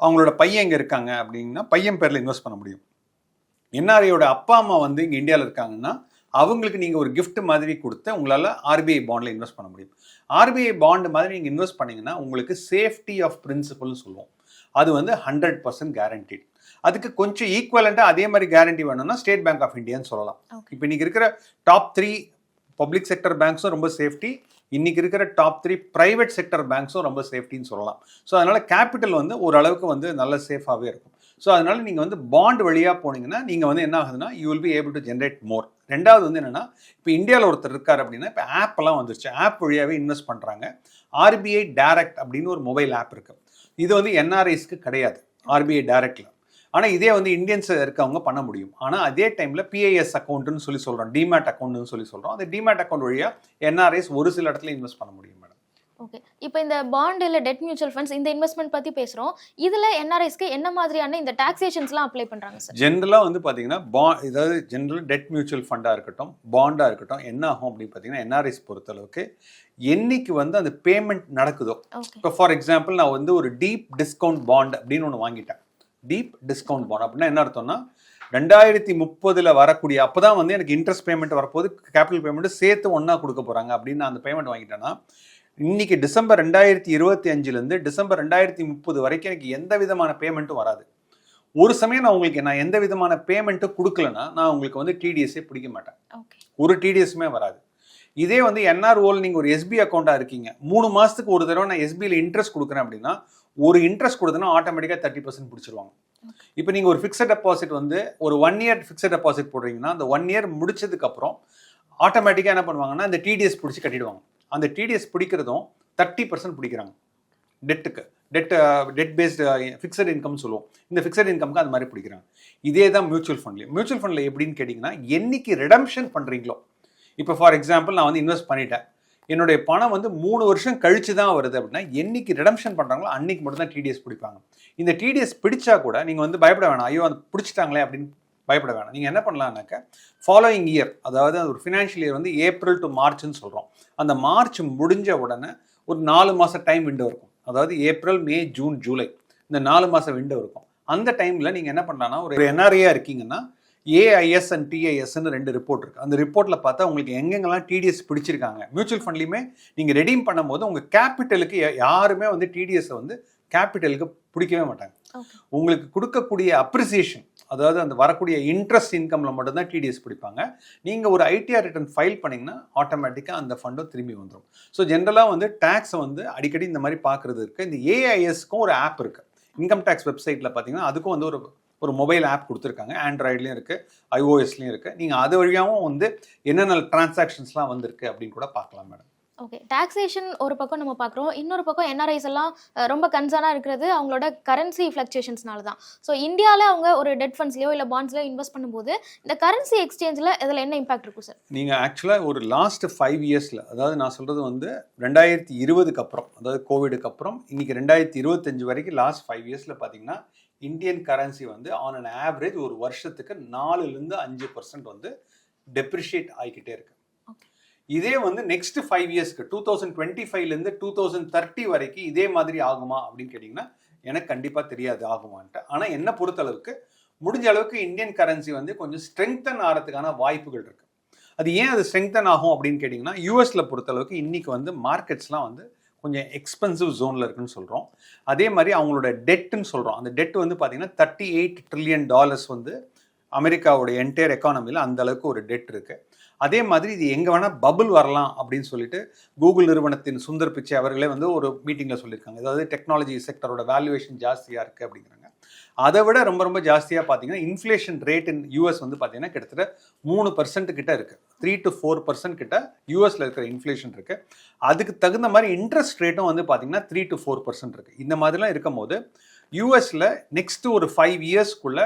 அவங்களோட பையன் இங்கே இருக்காங்க அப்படின்னா பையன் பேரில் இன்வெஸ்ட் பண்ண முடியும். என்ஆர்ஐயோட அப்பா அம்மா வந்து இங்கே இந்தியாவில் இருக்காங்கன்னா அவங்களுக்கு நீங்கள் ஒரு gift மாதிரி கொடுத்து உங்களால் ஆர்பிஐ பாண்டில் இன்வெஸ்ட் பண்ண முடியும். ஆர்பிஐ பாண்ட் மாதிரி நீங்கள் இன்வெஸ்ட் பண்ணீங்கன்னா உங்களுக்கு சேஃப்டி ஆஃப் பிரின்சிபல்னு சொல்லுவோம். அது வந்து ஹண்ட்ரட் பர்சன்ட் கேரண்டீட் அதுக்கு கொஞ்சம் ஈக்குவலண்ட்டாக அதே மாதிரி கேரண்டி வேணும்னா ஸ்டேட் பேங்க் ஆஃப் இந்தியான்னு சொல்லலாம். இப்போ இன்னைக்கு இருக்கிற டாப் த்ரீ பப்ளிக் செக்டர் பேங்க்ஸும் ரொம்ப சேஃப்டி இன்னைக்கு இருக்கிற டாப் த்ரீ ப்ரைவேட் செக்டர் பேங்க்ஸும் ரொம்ப சேஃப்டின்னு சொல்லலாம். ஸோ அதனால் கேபிட்டல் வந்து ஓரளவுக்கு வந்து நல்ல சேஃபாகவே இருக்கும். ஸோ அதனால் நீங்கள் வந்து பாண்ட் வழியாக போனீங்கன்னா நீங்கள் வந்து என்ன ஆகுதுன்னா you will be able to generate more ரெண்டாவது வந்து என்னென்னா இப்போ இந்தியாவில் ஒருத்தர் இருக்கார் அப்படின்னா இப்போ ஆப்லாம் வந்துருச்சு. ஆப் வழியாகவே இன்வெஸ்ட் பண்ணுறாங்க ஆர்பிஐ டைரக்ட் அப்படின்னு ஒரு மொபைல் ஆப் இருக்குது இது வந்து என்ஆர்ஐஸ்க்கு கிடையாது. ஆர்பிஐ டேரக்டில் ஆனால் இதே வந்து இந்தியன்ஸ் இருக்கவங்க பண்ண முடியும். ஆனால் அதே டைமில் பிஐஎஸ் அக்கௌண்ட்னு சொல்லி சொல்கிறோம் டிமேட் அக்கௌண்ட்னு சொல்லி சொல்கிறோம் அந்த டிமேட் அக்கௌண்ட் வழியாக என்ஆர்ஐஸ் ஒரு சில இடத்துல இன்வெஸ்ட் பண்ண முடியும் மேடம் ஓகே இப்போ இந்த பாண்ட் இல்லை டெட் மியூச்சுவல் ஃபண்ட்ஸ் இந்த இன்வெஸ்ட்மெண்ட் பற்றி பேசுகிறோம் இதில் என்ஆர்ஐஸ்க்கு என்ன மாதிரியான இந்த டாக்ஸேஷன்ஸ்லாம் அப்ளை பண்ணுறாங்க சார் ஜென்ரலாக வந்து பார்த்தீங்கன்னா பா இதாவது ஜென்ரல் டெட் மியூச்சுவல் ஃபண்டாக இருக்கட்டும் பாண்டாக இருக்கட்டும் என்ன ஆகும் அப்படின்னு பார்த்தீங்கன்னா என்ஆர்ஐஸ் பொறுத்தளவுக்கு என்னைக்கு வந்து அந்த பேமெண்ட் நடக்குதோ. இப்போ ஃபார் எக்ஸாம்பிள் நான் வந்து ஒரு டீப் டிஸ்கவுண்ட் பாண்ட் அப்படின்னு ஒன்று வாங்கிட்டேன். டீப் டிஸ்கவுண்ட் பாண்ட் அப்படின்னா என்ன அர்த்தம்னா ரெண்டாயிரத்தி முப்பதுல வரக்கூடிய அப்பதான் வந்து எனக்கு இன்ட்ரெஸ்ட் பேமெண்ட் வரப்போது கேபிட்டல் பேமெண்ட் சேர்த்து ஒண்ணா கொடுக்க போறாங்க அப்படின்னு நான் அந்த பேமெண்ட் வாங்கிட்டேன்னா இன்னைக்கு டிசம்பர் ரெண்டாயிரத்தி இருபத்தி அஞ்சுலேருந்து டிசம்பர் ரெண்டாயிரத்தி முப்பது வரைக்கும் எனக்கு எந்த விதமான பேமெண்ட்டும் வராது. ஒரு சமயம் நான் உங்களுக்கு நான் எந்த விதமான பேமெண்ட்டும் கொடுக்கலன்னா நான் உங்களுக்கு வந்து டிடிஎஸ்ஸே பிடிக்க மாட்டேன். ஒரு டிடிஎஸ்மே வராது. இதே வந்து என்ஆர்ஓவில் நீங்கள் ஒரு எஸ்பி அக்கௌண்ட்டாக இருக்கீங்க. மூணு மாதத்துக்கு ஒரு தடவை நான் எஸ்பியில் இன்ட்ரெஸ்ட் கொடுக்குறேன் அப்படின்னா ஒரு இன்ட்ரெஸ்ட் கொடுத்தனா ஆட்டோமேட்டிக்காக தேர்ட்டி பர்சன்ட் பிடிச்சிருவாங்க. இப்போ நீங்கள் ஒரு ஃபிக்ஸட் டெபாசிட் வந்து ஒரு ஒன் இயர் ஃபிக்ஸட் டெபாசிட் போடுறீங்கன்னா அந்த ஒன் இயர் முடிச்சதுக்கப்புறம் ஆட்டோமேட்டிக்காக என்ன பண்ணுவாங்கன்னா அந்த டிடிஎஸ் பிடிச்சி கட்டிடுவாங்க. அந்த டிடிஎஸ் பிடிக்கிறதும் தேர்ட்டி பர்சன்ட் பிடிக்கிறாங்க. டெட்டுக்கு debt debt based fixed income சொல்லுவோம். இந்த ஃபிக்ஸட் இன்கம்க்கு அது மாதிரி பிடிக்கிறாங்க. இதே தான் மியூச்சுவல் ஃபண்ட்லேயும் மியூச்சுவல் ஃபண்டில் எப்படின்னு கேட்டிங்கன்னா என்னைக்கு ரிடம்ஷன் பண்ணுறீங்களோ இப்போ ஃபார் எக்ஸாம்பிள் நான் வந்து இன்வெஸ்ட் பண்ணிட்டேன். என்னுடைய பணம் வந்து மூணு வருஷம் கழிச்சு தான் வருது அப்படின்னா என்னைக்கு ரிடம்ஷன் பண்ணுறாங்களோ அன்னைக்கு மட்டும் தான் டிடிஎஸ் பிடிப்பாங்க. இந்த டிடிஎஸ் பிடிச்சா கூட நீங்கள் வந்து பயப்பட வேணாம். ஐயோ அது பிடிச்சிட்டாங்களே அப்படின்னு பயப்பட வேணாம். நீங்கள் என்ன பண்ணலாம்னாக்க ஃபாலோயிங் இயர் அதாவது அது ஒரு ஃபினான்ஷியல் இயர் வந்து ஏப்ரல் டு மார்ச்னு சொல்கிறோம் அந்த மார்ச் முடிஞ்ச உடனே ஒரு நாலு மாதம் டைம் விண்டோ இருக்கும். அதாவது ஏப்ரல் மே ஜூன் ஜூலை இந்த நாலு மாதம் விண்டோ இருக்கும். அந்த டைமில் நீங்கள் என்ன பண்ணலான்னா ஒரு என்ஆர்ஏயாக இருக்கீங்கன்னா ஏஐஎஸ் அண்ட் டிஐஎஸ்ன்னு ரெண்டு ரிப்போர்ட் இருக்கு. அந்த ரிப்போர்ட்டில் பார்த்தா உங்களுக்கு எங்கெங்கெல்லாம் டிடிஎஸ் பிடிச்சிருக்காங்க. மியூச்சுவல் ஃபண்ட்லையுமே நீங்கள் ரெடீம் பண்ணும்போது உங்கள் கேபிட்டலுக்கு யாருமே வந்து டிடிஎஸை வந்து கேபிட்டலுக்கு பிடிக்கவே மாட்டாங்க. உங்களுக்கு கொடுக்கக்கூடிய அப்ரிசியேஷன் அதாவது அந்த வரக்கூடிய இன்ட்ரெஸ்ட் இன்கம்ல மட்டும்தான் டிடிஎஸ் பிடிப்பாங்க. நீங்கள் ஒரு ஐடிஆர் ரிட்டர்ன் ஃபைல் பண்ணீங்கன்னா ஆட்டோமேட்டிக்காக அந்த ஃபண்டும் திரும்பி வந்துடும் ஸோ ஜென்ரலாக வந்து டேக்ஸை வந்து அடிக்கடி இந்த மாதிரி பார்க்குறது இருக்குது இந்த ஏஐஎஸ்க்கும் ஒரு ஆப் இருக்குது இன்கம் டேக்ஸ் வெப்சைட்டில் பார்த்தீங்கன்னா அதுக்கும் வந்து ஒரு ஒரு மொபைல் ஆப் கொடுத்துருக்காங்க. ஆண்ட்ராய்ட்லேயும் இருக்குது ஐஓஎஸ்லேயும் இருக்குது நீங்கள் அது வழியாகவும் வந்து என்னென்ன டிரான்சாக்ஷன்ஸ்லாம் வந்திருக்கு அப்படின்னு கூட பார்க்கலாம் மேடம். ஓகே டாக்ஸேஷன் ஒரு பக்கம் நம்ம பார்க்குறோம். இன்னொரு பக்கம் என்ஆர்ஐஸ் எல்லாம் ரொம்ப கன்சர்னாக இருக்கிறது அவங்களோட கரன்சி ஃப்ளக்சுவேஷன்ஸ்னால தான். ஸோ இந்தியாவில் அவங்க ஒரு டெட் ஃபண்ட்ஸ்லையோ இல்லை பாண்ட்ஸ்லையோ இன்வெஸ்ட் பண்ணும்போது இந்த கரன்சி எக்ஸ்சேஞ்சில் இதில் என்ன இம்பாக்ட் இருக்கும் சார் நீங்கள் ஆக்சுவலாக ஒரு லாஸ்ட் ஃபைவ் இயர்ஸில் அதாவது நான் சொல்கிறது வந்து ரெண்டாயிரத்தி இருபதுக்கு அப்புறம் அதாவது கோவிடுக்கு அப்புறம் இன்னைக்கு ரெண்டாயிரத்தி இருபத்தஞ்சு வரைக்கும் லாஸ்ட் ஃபைவ் இயர்ஸில் பார்த்தீங்கன்னா இந்தியன் கரன்சி வந்து ஆன் அன் ஆவரேஜ் ஒரு வருஷத்துக்கு நாலுலேருந்து அஞ்சு பர்சன்ட் வந்து டெப்ரிஷியேட் ஆகிக்கிட்டே இருக்கு. இதே வந்து நெக்ஸ்ட் ஃபைவ் இயர்ஸ்க்கு டூ தௌசண்ட் டுவெண்ட்டி ஃபைவ்லேருந்து டூ தௌசண்ட் தேர்ட்டி வரைக்கும் இதே மாதிரி ஆகுமா அப்படின்னு கேட்டிங்கன்னா எனக்கு கண்டிப்பாக தெரியாது ஆகுமான்ட்டு. ஆனால் என்ன பொறுத்தளவுக்கு முடிஞ்ச அளவுக்கு இந்தியன் கரன்சி வந்து கொஞ்சம் ஸ்ட்ரெங்தன் ஆகிறதுக்கான வாய்ப்புகள் இருக்கு. அது ஏன் அது ஸ்ட்ரெங்தன் ஆகும் அப்படின்னு கேட்டிங்கன்னா யூஎஸ்ல பொறுத்தளவுக்கு இன்னைக்கு வந்து மார்க்கெட்ஸ்லாம் வந்து கொஞ்சம் எக்ஸ்பென்சிவ் ஜோனில் இருக்குன்னு சொல்கிறோம் அதே மாதிரி அவங்களோட டெட்டுன்னு சொல்கிறோம் அந்த டெட் வந்து பார்த்தீங்கன்னா தேர்ட்டி எயிட் ட்ரில்லியன் டாலர்ஸ் வந்து அமெரிக்காவோட என்டையர் எக்கானமியில் அந்த அளவுக்கு ஒரு டெட் இருக்குது அதே மாதிரி இது எங்கே வேணால் பபுள் வரலாம் அப்படின்னு சொல்லிட்டு கூகுள் நிறுவனத்தின் சுந்தர் பிச்சை அவர்களே வந்து ஒரு மீட்டிங்கில் சொல்லியிருக்காங்க. அதாவது டெக்னாலஜி செக்டரோட வேல்யூவேஷன் ஜாஸ்தியாக இருக்குது அப்படிங்கிறாங்க. அதை விட ரொம்ப ரொம்ப ஜாஸ்தியாக பார்த்தீங்கன்னா இன்ஃப்ளேஷன் ரேட் இன் யூஎஸ் வந்து பார்த்தீங்கன்னா கிட்டத்தட்ட மூணு பர்சன்ட் கிட்ட இருக்கு. த்ரீ டு ஃபோர் பர்சன்ட் கிட்ட யூஎஸ்ல இருக்கிற இன்ஃப்ளேஷன் இருக்கு. அதுக்கு தகுந்த மாதிரி இன்ட்ரெஸ்ட் ரேட்டும் வந்து பார்த்தீங்கன்னா த்ரீ டு ஃபோர் பர்சன்ட் இருக்கு. இந்த மாதிரிலாம் இருக்கும் போது யூஎஸ்ல நெக்ஸ்ட் ஒரு ஃபைவ் இயர்ஸ்க்குள்ள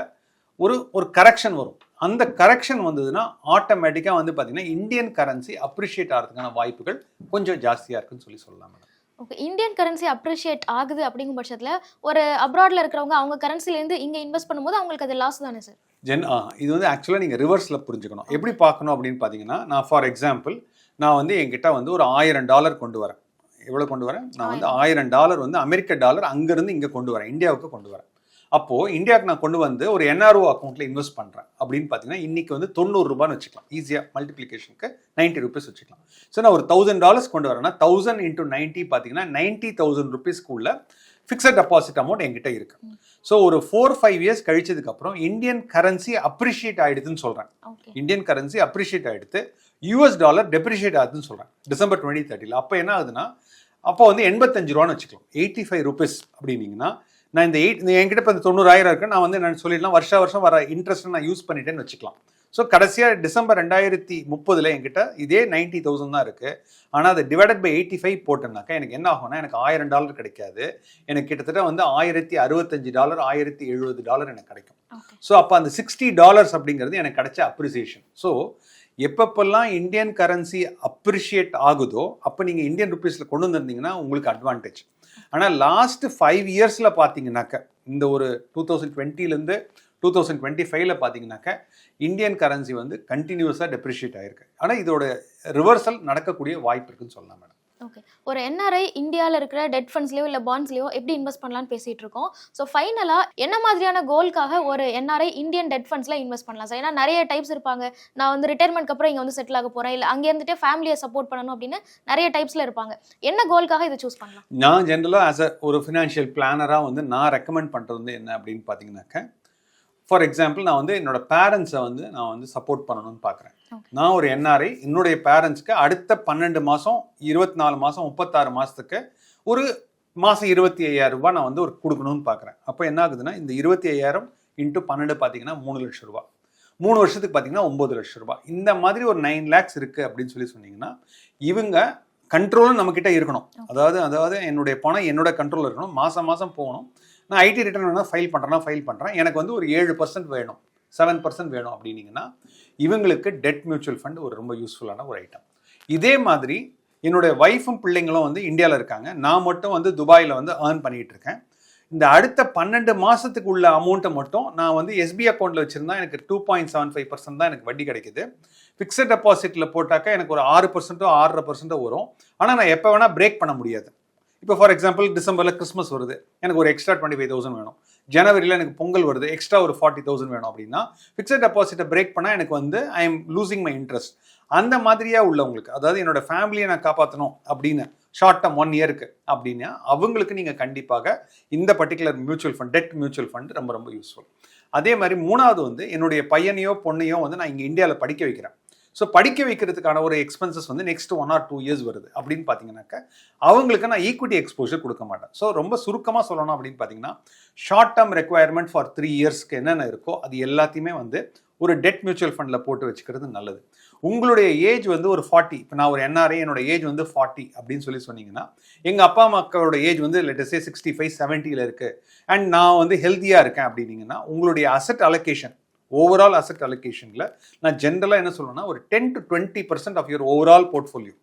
ஒரு ஒரு கரெக்ஷன் வரும். அந்த கரெக்ஷன் வந்ததுன்னா ஆட்டோமேட்டிக்காக வந்து பார்த்தீங்கன்னா இந்தியன் கரன்சி அப்ரிஷியேட் ஆகிறதுக்கான வாய்ப்புகள் கொஞ்சம் ஜாஸ்தியாக இருக்குன்னு சொல்லி சொல்லலாம் madam okay Indian currency appreciate ஆகுது அப்படிங்கும் பட்சத்தில் ஒரு அப்ராட்ல இருக்கிறவங்க அவங்க கரன்சிலேருந்து இங்கே இன்வெஸ்ட் பண்ணும்போது அவங்களுக்கு அது லாஸ் தானே சார் ஜென் ஆ இது வந்து ஆக்சுவலாக நீங்கள் ரிவர்ஸில் புரிஞ்சுக்கணும். எப்படி பார்க்கணும் அப்படின்னு பார்த்தீங்கன்னா நான் ஃபார் எக்ஸாம்பிள் நான் வந்து என்கிட்ட வந்து ஒரு ஆயிரம் டாலர் கொண்டு வரேன். எவ்வளோ கொண்டு வரேன்? நான் வந்து ஆயிரம். டாலர் வந்து அமெரிக்க டாலர் அங்கேருந்து இங்கே கொண்டு வரேன். இந்தியாவுக்கு கொண்டு வரேன். அப்போது இந்தியாவுக்கு நான் கொண்டு வந்து ஒரு என்ஆர்ஓ அக்கௌண்ட்டில் இன்வெஸ்ட் பண்ணுறேன் அப்படின்னு பார்த்தீங்கன்னா இன்றைக்கி வந்து தொண்ணூறு ரூபான்னு வச்சுக்கலாம். ஈஸியாக மல்டிப்ளிகேஷனுக்கு நைன்ட்டி ருபீஸ் வச்சுக்கலாம். ஸோ நான் ஒரு தௌசண்ட் டாலர்ஸ் கொண்டு வரேன்னா தௌசண்ட் இன்டூ நைன்ட்டி பார்த்தீங்கன்னா நைன்ட்டி தௌசண்ட் ருபீஸ்க்குள்ள ஃபிக்ஸட் டெபாசிட் அமௌண்ட் என்கிட்ட இருக்கு. ஸோ ஒரு ஃபோர் ஃபைவ் இயர்ஸ் கழிச்சதுக்கு அப்புறம் இந்தியன் கரன்சி அப்ரிஷியேட் ஆயிடுதுன்னு சொல்கிறேன் ஓகே இந்தியன் கரன்சி அப்ரிஷியேட் ஆயிடுத்து யூஎஸ் டாலர் டெப்ரிஷியேட் ஆகுதுன்னு சொல்கிறேன் டிசம்பர் டுவெண்ட்டி தேர்ட்டியில் அப்போ என்ன ஆகுதுன்னா அப்போ வந்து எண்பத்தஞ்சு ரூபான்னு வச்சுக்கலாம். எயிட்டி ஃபைவ் ருபீஸ் அப்படின்னீங்கன்னா நான் இந்த எயிட் என்கிட்ட இப்போ இந்த தொண்ணூறாயிரம் இருக்கு. நான் வந்து நான் சொல்லிடலாம். வருஷா வருஷம் வர இன்ட்ரெஸ்ட் நான் யூஸ் பண்ணிட்டேன்னு வச்சுக்கலாம். ஸோ கடைசியாக டிசம்பர் ரெண்டாயிரத்தி முப்பதில் என்கிட்ட இதே நைன்ட்டி தௌசண்ட் தான் இருக்குது ஆனால் அதை டிவைடட் பை எயிட்டி ஃபைவ் போட்டேன்னாக்கா எனக்கு என்ன ஆகும்னா எனக்கு ஆயிரம் டாலர் கிடைக்காது. எனக்கு கிட்டத்தட்ட வந்து ஆயிரத்தி அறுபத்தஞ்சு டாலர் ஆயிரத்தி எழுபது டாலர் எனக்கு கிடைக்கும். ஸோ அப்போ அந்த சிக்ஸ்டி டாலர்ஸ் அப்படிங்கிறது எனக்கு கிடைச்ச அப்ரிசியேஷன் ஸோ எப்பப்பெல்லாம் இந்தியன் கரன்சி அப்ரிஷியேட் ஆகுதோ அப்போ நீங்கள் இந்தியன் ருபீஸில் கொண்டு வந்திருந்தீங்கன்னா உங்களுக்கு அட்வான்டேஜ் ஆனால் லாஸ்ட் ஃபைவ் இயர்ஸில் பார்த்தீங்கன்னாக்க இந்த ஒரு டூ தௌசண்ட் டுவெண்ட்டிலேருந்து டூ தௌசண்ட் டுவெண்ட்டி ஃபைவ்ல பார்த்தீங்கன்னாக்க இந்தியன் கரன்சி வந்து கண்டினியூஸாக டெப்ரிஷியேட் ஆயிருக்கு. ஆனால் இதோட ரிவர்சல் நடக்கக்கூடிய வாய்ப்பு இருக்குன்னு சொல்லலாம் ஓகே ஒரு என்ஆர்ஐ இந்தியாவில் இருக்கிற டெட் ஃபண்ட்ஸ்லையோ இல்லை பாண்ட்ஸ்லையோ எப்படி இன்வெஸ்ட் பண்ணலாம்னு பேசிகிட்டு இருக்கோம். ஸோ ஃபைனலாக என்ன மாதிரியான கோல்க்காக ஒரு என்ஆர்ஐ இந்தியன் டெட் ஃபண்ட்ஸில் இன்வெஸ்ட் பண்ணலாம்? சார் ஏன்னா நிறைய டைப்ஸ் இருப்பாங்க. நான் வந்து ரிட்டைர்மெண்ட்க்கு அப்புறம் இங்கே வந்து செட்டில் ஆக போகிறேன் இல்லை அங்கே இருந்துட்டு ஃபேமிலியை சப்போர்ட் பண்ணணும் அப்படின்னு நிறைய டைப்ஸில் இருப்பாங்க. என்ன கோல்க்காக இதை சூஸ் பண்ணலாம்? நான் ஜென்ரலாக ஆஸ் அ ஒரு ஃபினான்ஷியல் பிளானராக வந்து நான் ரெக்கமெண்ட் பண்ணுறது வந்து என்ன அப்படின்னு பார்த்தீங்கன்னாக்க ஃபார் எக்ஸாம்பிள் நான் வந்து என்னோட பேரண்ட்ஸை வந்து நான் வந்து சப்போர்ட் பண்ணணும்னு பார்க்குறேன். நான் ஒரு என்ஆர்ஐ என்னுடைய பேரண்ட்ஸ்க்கு அடுத்த பன்னெண்டு மாதம் இருபத்தி நாலு மாதம் முப்பத்தாறு மாதத்துக்கு ஒரு மாதம் இருபத்தி ஐயாயிரம் ரூபாய் நான் வந்து ஒரு கொடுக்கணும்னு பார்க்குறேன். அப்போ என்ன ஆகுதுன்னா இந்த இருபத்தி ஐயாயிரம் இன்ட்டு பன்னெண்டு பார்த்தீங்கன்னா மூணு லட்சம் ரூபாய். மூணு வருஷத்துக்கு பார்த்தீங்கன்னா ஒம்பது லட்சம் ரூபாய். இந்த மாதிரி ஒரு நைன் லேக்ஸ் இருக்குது அப்படின்னு சொல்லி சொன்னீங்கன்னா இவங்க கண்ட்ரோலும் நம்மக்கிட்ட இருக்கணும். அதாவது அதாவது என்னுடைய பணம் என்னோட கண்ட்ரோலில் இருக்கணும். மாதம் மாதம் போகணும். நான் ஐடி ரிட்டர்ன் வேணால் ஃபைல் பண்ணுறேன்னா ஃபைல் பண்ணுறேன் எனக்கு வந்து ஒரு ஏழு பர்சன்ட் வேணும். செவன் பர்சன்ட் வேணும் அப்படின்னீங்கன்னா இவங்களுக்கு டெட் மியூச்சுவல் ஃபண்ட் ஒரு ரொம்ப யூஸ்ஃபுல்லான ஒரு ஐட்டம் இதே மாதிரி என்னுடைய ஒய்ஃபும் பிள்ளைங்களும் வந்து இந்தியாவில் இருக்காங்க. நான் மட்டும் வந்து துபாயில் வந்து ஏர்ன் பண்ணிகிட்டு இருக்கேன். இந்த அடுத்த பன்னெண்டு மாதத்துக்கு உள்ள அமௌண்ட்டை மட்டும் நான் வந்து எஸ்பி அக்கௌண்ட்டில் வச்சுருந்தா எனக்கு two point seven five percent தான் எனக்கு வட்டி கிடைக்குது. ஃபிக்ஸட் டெபாசிட்டில் போட்டாக்கா எனக்கு ஒரு ஆறு பர்சன்ட்டோ ஆறரை பர்சன்ட்டோ வரும். ஆனால் நான் எப்போ வேணால் பிரேக் பண்ண முடியாது. இப்போ ஃபார் எக்ஸாம்பிள் டிசம்பரில் கிறிஸ்மஸ் வருது. எனக்கு ஒரு எக்ஸ்ட்ரா டுவெண்ட்டி ஃபைவ் தௌசண்ட் வேணும். ஜனவரியில் எனக்கு பொங்கல் வருது. எக்ஸ்ட்ரா ஒரு ஃபார்ட்டி தௌசண்ட் வேணும் அப்படின்னா ஃபிக்ஸட் டெபாசிட்டை பிரேக் பண்ணால் எனக்கு வந்து I am losing my interest அந்த மாதிரியாக உள்ளவங்களுக்கு அதாவது என்னோட ஃபேமிலியை நான் காப்பாற்றணும் அப்படின்னு ஷார்ட் டேர்ம் ஒன் இயருக்கு அப்படின்னா அவங்களுக்கு நீங்கள் கண்டிப்பாக இந்த particular mutual fund debt mutual fund ரொம்ப ரொம்ப யூஸ்ஃபுல் அதே மாதிரி மூணாவது வந்து என்னுடைய பையனையோ பொண்ணையோ வந்து நான் இங்கே இந்தியாவில் படிக்க வைக்கிறேன். ஸோ படிக்க வைக்கிறதுக்கான ஒரு எக்ஸ்பென்சஸ் வந்து next one or two years வருது. அப்படின்னு பார்த்தீங்கன்னாக்க அவங்களுக்கு நான் ஈக்விட்டி எக்ஸ்போஷர் கொடுக்க மாட்டேன் ஸோ ரொம்ப சுருக்கமாக சொல்லணும் அப்படின்னு பார்த்தீங்கன்னா short term requirement for three இயர்ஸ்க்கு என்னென்ன இருக்கோ அது எல்லாத்தையுமே வந்து ஒரு டெட் மியூச்சுவல் ஃபண்டில் போட்டு வச்சுக்கிறது நல்லது. உங்களுடைய ஏஜ் வந்து ஒரு ஃபார்ட்டி இப்போ நான் ஒரு என்ஆர்ஐ என்னோட ஏஜ் வந்து ஃபார்ட்டி அப்படின்னு சொல்லி சொன்னீங்கன்னா எங்கள் அப்பா மக்களோட ஏஜ் வந்து லெட்டஸே சிக்ஸ்டி ஃபைவ் செவன்ட்டியில் இருக்குது அண்ட் நான் வந்து ஹெல்த்தியாக இருக்கேன் அப்படின்னீங்கன்னா உங்களுடைய அசட் அலோகேஷன் ஓவரால் அசட் அலோகேஷனில் நான் ஜென்ரலாக என்ன சொல்லுவேன்னா ஒரு ten to twenty percent of your overall portfolio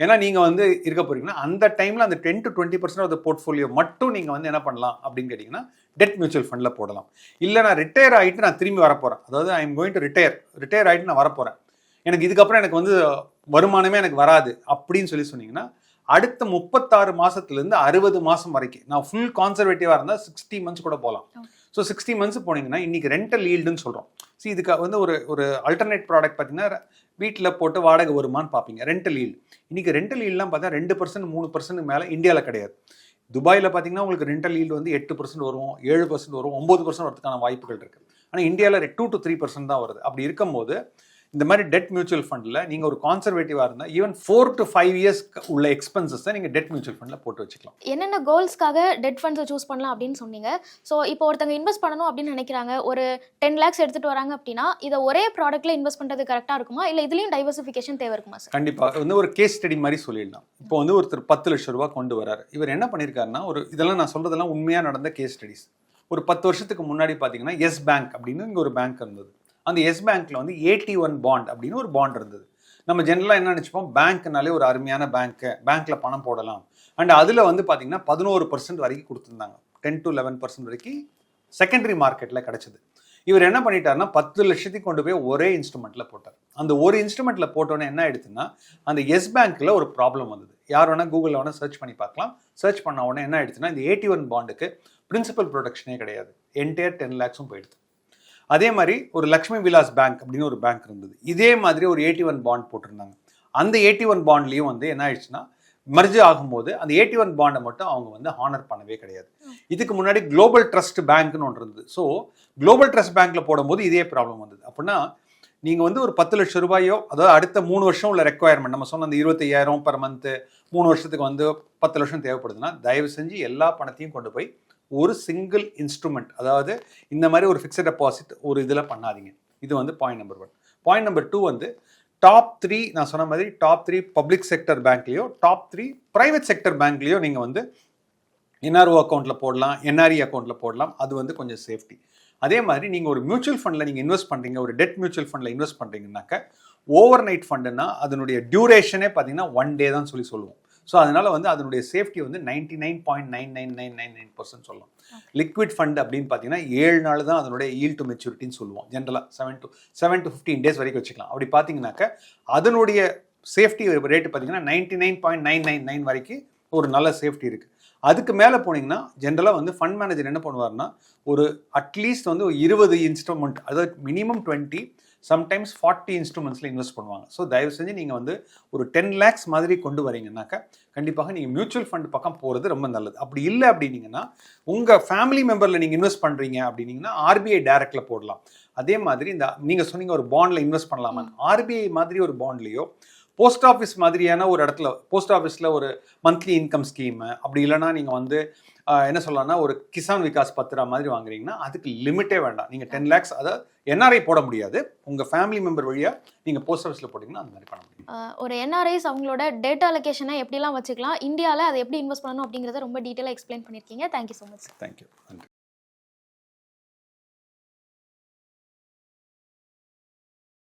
ஏன்னா நீங்கள் வந்து இருக்க போறீங்கன்னா அந்த டைமில் அந்த ten to twenty percent of portfolio மட்டும் நீங்கள் வந்து என்ன பண்ணலாம் அப்படின்னு கேட்டிங்கன்னா டெட் மியூச்சுவல் ஃபண்டில் போடலாம். இல்லை நான் ரிட்டையர் ஆகிட்டு நான் திரும்பி வரப்போகிறேன் அதாவது I am going to retire retire ஆகிட்டு நான் வரப்போகிறேன் எனக்கு இதுக்கப்புறம் எனக்கு வந்து வருமானமே எனக்கு வராது அப்படின்னு சொல்லி சொன்னீங்கன்னா அடுத்த முப்பத்தாறு மாசத்துலேருந்து அறுபது மாதம் வரைக்கும். நான் ஃபுல் கான்சர்வேட்டிவாக இருந்தால் சிக்ஸ்டி மந்த்ஸ் கூட போகலாம். ஸோ சிக்ஸ்டி மந்த்ஸ் போனீங்கன்னா இன்னைக்கு ரெண்டல் ஈல்டுன்னு சொல்கிறோம் ஸோ இதுக்கு வந்து ஒரு ஒரு அல்டர்னேட் ப்ராடக்ட் பார்த்தீங்கன்னா வீட்டில் போட்டு வாடகை வருமான்னு பார்ப்பீங்க. ரெண்டல் ஈல்டு இன்னைக்கு ரெண்டல் ஈல்டுலாம் பார்த்தா ரெண்டு பர்சன்ட் மூணு பர்சன்ட் மேலே இந்தியாவில் கிடையாது. துபாயில் பார்த்தீங்கன்னா உங்களுக்கு ரெண்டல் ஈல்டு வந்து எட்டு பர்சன்ட் வரும் ஏழு பர்சன்ட் வரும் ஒம்பது பர்சன்ட் வரதுக்கான வாய்ப்புகள் இருக்குது ஆனால் இந்தியாவில் டூ டு த்ரீ பர்சன்ட் தான் வருது. அப்படி இருக்கும்போது இந்த மாதிரி டெட் மியூச்சுவல் ஃபண்டில் நீங்கள் ஒரு கான்சர்வேட்டிவாக இருந்தால் even four to five years உள்ள எக்ஸ்பென்சஸை நீங்கள் டெட் மியூச்சுவல் ஃபண்டில் போட்டு வச்சுக்கலாம். என்னென்ன கோல்ஸ்க்காக டெட் ஃபண்ட்ஸை சூஸ் பண்ணலாம் அப்படின்னு சொன்னீங்க. ஸோ இப்போ ஒருத்தங்க இன்வெஸ்ட் பண்ணணும் அப்படின்னு நினைக்கிறாங்க. ஒரு டென் லேக்ஸ் எடுத்துட்டு வராங்க அப்படின்னா இதை ஒரே ப்ராடக்ட்ல இன்வெஸ்ட் பண்றது கரெக்டாக இருக்குமா? இல்லை இதுலயும் டைவர்சிஃபிகேஷன் தேவை இருக்குமா சார் கண்டிப்பாக வந்து ஒரு கேஸ் ஸ்டடி மாதிரி சொல்லிடலாம். இப்போ வந்து ஒருத்தர் பத்து லட்சம் ரூபாய் கொண்டு வராரு. இவர் என்ன பண்ணியிருக்காருன்னா ஒரு இதெல்லாம் நான் சொல்றதெல்லாம் உண்மையாக நடந்த கேஸ் ஸ்டடிஸ் ஒரு பத்து வருஷத்துக்கு முன்னாடி பார்த்தீங்கன்னா எஸ் பேங்க் அப்படின்னு இங்கே ஒரு பேங்க் இருந்தது. அந்த எஸ் பேங்க்ல வந்து ஏடி ஒன் பாண்ட் அப்படின்னு ஒரு பாண்ட் இருந்தது. நம்ம ஜென்ரலாக என்ன நினச்சிப்போம்? பேங்க்னாலே ஒரு அருமையான பேங்க்கு பேங்க்கில் பணம் போடலாம். அண்ட் அதில் வந்து பார்த்தீங்கன்னா பதினோரு பர்சன்ட் வரைக்கும் கொடுத்துருந்தாங்க. டென் டு லெவன் பர்சன்ட் வரைக்கும் செகண்டரி மார்க்கெட்டில் கிடச்சிது. இவர் என்ன பண்ணிட்டாருன்னா பத்து லட்சத்துக்கு கொண்டு போய் ஒரே இன்ஸ்ட்ருமெண்ட்டில் போட்டார். அந்த ஒரு இன்ஸ்ட்ருமெண்ட்டில் போட்டோன்னே என்ன ஆயிடுச்சுன்னா அந்த எஸ் பேங்க்கில் ஒரு ப்ராப்ளம் வந்தது. யார் வேணால் கூகுளில் வேணால் சர்ச் பண்ணி பார்க்கலாம். சர்ச் பண்ண உடனே என்ன ஆயிடுச்சுன்னா இந்த ஏடி ஒன் பாண்டுக்கு பிரின்சிபல் ப்ரொடக்ஷனே கிடையாது. என்டையர் டென் லேக்ஸும் போயிடுது அதே மாதிரி ஒரு லக்ஷ்மி விலாஸ் பேங்க் அப்படின்னு ஒரு பேங்க் இருந்தது. இதே மாதிரி ஒரு ஏடி ஒன் பாண்ட் போட்டிருந்தாங்க. அந்த ஏடி ஒன் பாண்ட்லேயும் வந்து என்ன ஆயிடுச்சுன்னா மர்ஜ் ஆகும்போது அந்த ஏடி ஒன் பாண்டை மட்டும் அவங்க வந்து ஹானர் பண்ணவே கிடையாது. இதுக்கு முன்னாடி குளோபல் ட்ரஸ்ட் பேங்க்னு ஒன்று இருந்தது. ஸோ குளோபல் ட்ரஸ்ட் பேங்க்ல போடும்போது இதே ப்ராப்ளம் வந்தது. அப்படின்னா நீங்கள் வந்து ஒரு பத்து லட்சம் ரூபாயோ அதாவது அடுத்த மூணு வருஷம் உள்ள ரெக்குவயர்மெண்ட் நம்ம சொன்ன அந்த இருபத்தையாயிரம் பர் மந்த்து மூணு வருஷத்துக்கு வந்து பத்து லட்சம் தேவைப்படுதுன்னா தயவு செஞ்சு எல்லா பணத்தையும் கொண்டு போய் ஒரு சிங்கிள் இன்ஸ்ட்ருமெண்ட் அதாவது இந்த மாதிரி ஒரு ஃபிக்ஸட் டெபாசிட் ஒரு இதில் பண்ணாதீங்க. இது வந்து point number one point number two வந்து டாப் த்ரீ நான் சொன்ன மாதிரி டாப் த்ரீ பப்ளிக் செக்டர் பேங்க்லேயோ டாப் த்ரீ ப்ரைவேட் செக்டர் பேங்க்லேயோ நீங்கள் வந்து என்ஆர்ஓ அக்கௌண்ட்டில் போடலாம் என்ஆர்இ அக்கௌண்ட்டில் போடலாம் அது வந்து கொஞ்சம் சேஃப்டி அதே மாதிரி நீங்கள் ஒரு மியூச்சுவல் ஃபண்டில் நீங்கள் இன்வெஸ்ட் பண்ணுறீங்க ஒரு டெட் மியூச்சுவல் ஃபண்டில் இன்வெஸ்ட் பண்ணுறீங்கனாக்க ஓவர் நைட் ஃபண்டுனா அதனுடைய டியூரேஷனே பார்த்தீங்கன்னா ஒன் டே தான் சொல்லி சொல்லுவோம். ஸோ அதனால வந்து அதனுடைய சேஃப்டி வந்து ninety nine point nine nine nine nine nine percent சொல்லலாம் லிக்விட் ஃபண்ட் அப்படின்னு பார்த்தீங்கன்னா ஏழு நாள் தான் அதனுடைய ஈல் டு மெச்சூரிட்டின்னு சொல்லுவோம். ஜென்ரலாக seven to seven to fifteen days வரைக்கும் வச்சுக்கலாம். அப்படி பார்த்தீங்கன்னாக்க அதனுடைய சேஃப்டி ரேட்டு பார்த்தீங்கன்னா ninety nine point nine nine nine வரைக்கும் ஒரு நல்ல சேஃப்டி இருக்குது அதுக்கு மேலே போனீங்கன்னா ஜென்ரலாக வந்து ஃபண்ட் மேனேஜர் என்ன பண்ணுவார்னா ஒரு அட்லீஸ்ட் வந்து ஒரு இருபது இன்ஸ்ட்ருமெண்ட் அதாவது மினிமம் டுவெண்ட்டி சம்டைம்ஸ் ஃபார்ட்டி இன்ஸ்ட்ருமெண்ட்ஸில் இன்வெஸ்ட் பண்ணுவாங்க. ஸோ தயவு செஞ்சு நீங்கள் வந்து ஒரு டென் லேக்ஸ் மாதிரி கொண்டு வரீங்கன்னாக்கா கண்டிப்பாக நீங்கள் மியூச்சுவல் ஃபண்ட் பக்கம் போகிறது ரொம்ப நல்லது. அப்படி இல்லை அப்படின்னீங்கன்னா உங்கள் ஃபேமிலி மெம்பரில் நீங்கள் இன்வெஸ்ட் பண்ணுறீங்க அப்படின்னீங்கன்னா ஆர்பிஐ டைரக்ட்ல போடலாம். அதே மாதிரி இந்த நீங்கள் சொன்னீங்க ஒரு பாண்டில் இன்வெஸ்ட் பண்ணலாமா ஆர்பிஐ மாதிரி ஒரு பாண்ட்லேயோ போஸ்ட் ஆஃபீஸ் மாதிரியான ஒரு இடத்துல போஸ்ட் ஆஃபீஸில் ஒரு மந்த்லி இன்கம் ஸ்கீமு அப்படி இல்லைன்னா நீங்கள் வந்து என்ன சொல்லலாம்னா ஒரு கிசான் விகாஸ் பத்திரா மாதிரி வாங்குறீங்கன்னா அதுக்கு லிமிட்டே வேண்டாம். நீங்கள் டென் லேக்ஸ் அதாவது என்ஆர்ஐ போட முடியாது. உங்கள் ஃபேமிலி மெம்பர் வழியாக நீங்கள் போஸ்ட் ஆஃபீஸில் போட்டிங்கன்னா அந்த மாதிரி பண்ண முடியும். ஒரு என்ஆர்ஐஸ் அவங்களோட டேட்டா அலோகேஷனை எப்படிலாம் வச்சுக்கலாம் இந்தியாவில் அதை எப்படி இன்வெஸ்ட் பண்ணணும் அப்படிங்கிறத ரொம்ப டீட்டெயிலாக எக்ஸ்பிளைன் பண்ணியிருக்கீங்க. தேங்க்யூ ஸோ மச் தேங்க்யூ நன்றி.